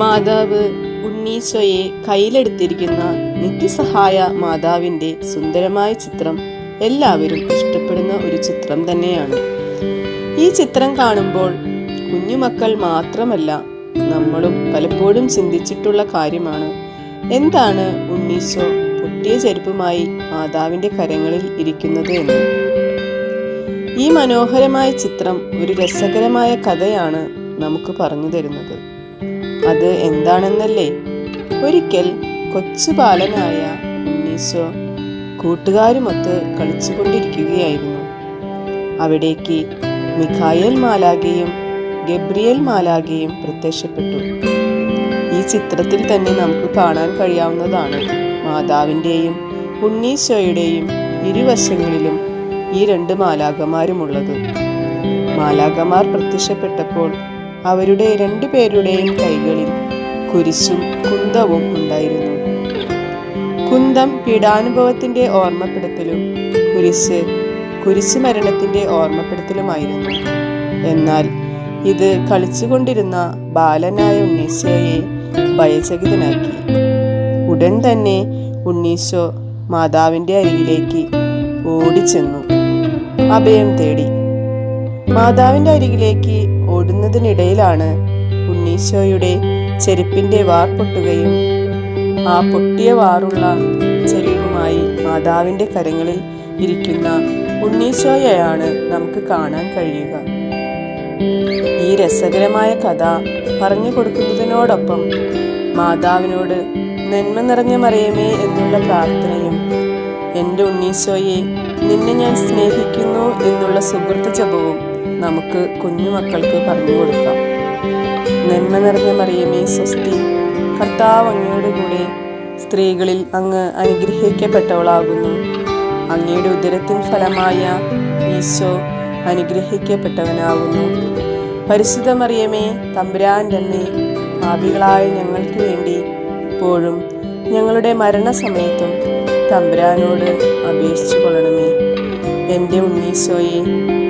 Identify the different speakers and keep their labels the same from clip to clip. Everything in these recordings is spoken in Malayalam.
Speaker 1: മാതാവ് ഉണ്ണീശോയെ കയ്യിലെടുത്തിരിക്കുന്ന നിത്യസഹായ മാതാവിന്റെ സുന്ദരമായ ചിത്രം എല്ലാവരും ഇഷ്ടപ്പെടുന്ന ഒരു ചിത്രം തന്നെയാണ്. ഈ ചിത്രം കാണുമ്പോൾ കുഞ്ഞുമക്കൾ മാത്രമല്ല നമ്മളും പലപ്പോഴും ചിന്തിച്ചിട്ടുള്ള കാര്യമാണ്. എന്താണ് ഉണ്ണീശോ പൊട്ടിയ ചെരുപ്പുമായി മാതാവിന്റെ കരങ്ങളിൽ ഇരിക്കുന്നത് എന്ന്? ഈ മനോഹരമായ ചിത്രം ഒരു രസകരമായ കഥയാണ് നമുക്ക് പറഞ്ഞു തരുന്നത്. അത് എന്താണെന്നല്ലേ? ഒരിക്കൽ കൊച്ചു ബാലനായ ഉണ്ണീശോ കൂട്ടുകാരുമൊത്ത് കളിച്ചുകൊണ്ടിരിക്കുകയായിരുന്നു. അവിടേക്ക് മിഖായൽ മാലാഗയും ഗബ്രിയൽ മാലാഗയും പ്രത്യക്ഷപ്പെട്ടു. ഈ ചിത്രത്തിൽ തന്നെ നമുക്ക് കാണാൻ കഴിയാവുന്നതാണ് മാതാവിന്റെയും ഉണ്ണീശോയുടെയും ഇരുവശങ്ങളിലും ഈ രണ്ട് മാലാകമാരുമുള്ളത് മാലാകമാർ പ്രത്യക്ഷപ്പെട്ടപ്പോൾ അവരുടെ രണ്ടുപേരുടെയും കൈകളിൽ കുരിശും കുന്തവും ഉണ്ടായിരുന്നു. കുന്തം പീഡാനുഭവത്തിന്റെ ഓർമ്മപ്പെടുത്തലും കുരിശ് കുരിശ് മരണത്തിന്റെ ഓർമ്മപ്പെടുത്തലുമായിരുന്നു. എന്നാൽ ഇത് കളിച്ചുകൊണ്ടിരുന്ന ബാലനായ ഉണ്ണീശോയെ ഭയചകിതനാക്കി. ഉടൻ തന്നെ ഉണ്ണീശോ മാതാവിന്റെ അരികിലേക്ക് ഓടിച്ചെന്നു. അഭയം തേടി. മാതാവിന്റെ അരികിലേക്ക് ഓടുന്നതിനിടയിലാണ് ഉണ്ണീശോയുടെ ചെരുപ്പിന്റെ വാർ പൊട്ടുകയും ആ പൊട്ടിയ വാറുള്ള ചെരുപ്പുമായി മാതാവിന്റെ കരങ്ങളിൽ ഇരിക്കുന്ന ഉണ്ണീശോയെയാണ് നമുക്ക് കാണാൻ കഴിയുക. ഈ രസകരമായ കഥ പറഞ്ഞു കൊടുക്കുന്നതിനോടൊപ്പം മാതാവിനോട് നന്മ നിറഞ്ഞ മറിയമേ എന്നുള്ള പ്രാർത്ഥനയും എന്റെ ഉണ്ണീശോയെ നിന്നെ ഞാൻ സ്നേഹിക്കുന്നു എന്നുള്ള സുഹൃത്ത് ജപവും നമുക്ക് കുഞ്ഞുമക്കൾക്ക് പറഞ്ഞു കൊടുക്കാം. നന്മ നിറഞ്ഞ മറിയമേ സ്വസ്തി. കർത്താവ് അങ്ങയുടെ കൂടെ സ്ത്രീകളിൽ അങ്ങ് അനുഗ്രഹിക്കപ്പെട്ടവളാകുന്നു. അങ്ങയുടെ ഉദരത്തിൻ ഫലമായ ഈശോ അനുഗ്രഹിക്കപ്പെട്ടവനാകുന്നു. പരിശുദ്ധ മറിയമേ തമ്പുരാൻ അമ്മേ ഭാവികളായ ഞങ്ങൾക്ക് വേണ്ടി ഇപ്പോഴും ഞങ്ങളുടെ മരണസമയത്തും തമ്പുരാനോട് അപേക്ഷിച്ചു കൊള്ളണമേ. എന്റെ ഉണ്ണീശോയെ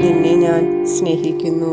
Speaker 1: നിന്നെ ഞാൻ സ്നേഹിക്കുന്നു.